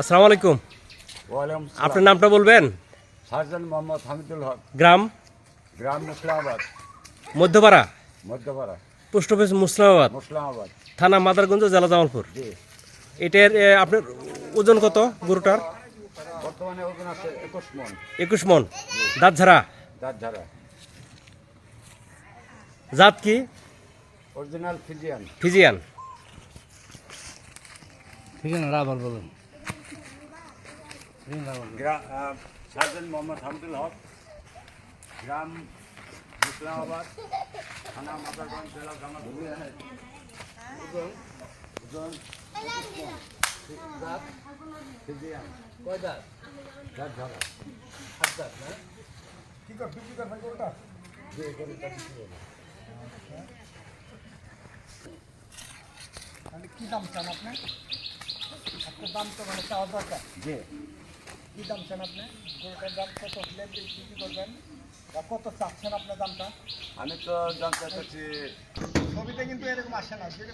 আসসালামু আলাইকুম। আপনার নামটা বলবেন? সার্জন মোহাম্মদ হামিদুল হক। গ্রাম? গ্রাম মুসলামাবাদ। Madhyapara? Madhyapara. Post office Musalamabad. মুসলামাবাদ। থানা মাদারগঞ্জ জেলা জামালপুর? এটার আপনার ওজন কত গরুটার? বর্তমানে ওজন আছে একুশ মন। একুশ মন। দাঁত ঝাড়া দাঁত জাত কি? অরিজিনাল ফিজিয়ান। ফিজিয়ান। ঠিক আছে রাবার বলুন। গ্রাম সার্জন মোহাম্মদ হামিদুল হক গ্রাম মুসলামাবাদ থানা মাদারগঞ্জ জেলা জামালপুর ওজন ওজন একুশ মণ। ফি- দাঁত ফিজিয়ান কয় দাঁত দাঁত ধারা সাত দাঁত না জি গরুটা বিক্রি হবে। মানে কি দাম চান আপনি আপনার দাম তো মানে চাওয়া দরকার জি কি দাম চান আপনি? গরুটার দাম কত? হলে বিক্রি করবেন বা কত চাচ্ছেন আপনার দামটা? আমি তো জানতে চাচ্ছি ছবিতে কিন্তু এরকম আসে না রেখে।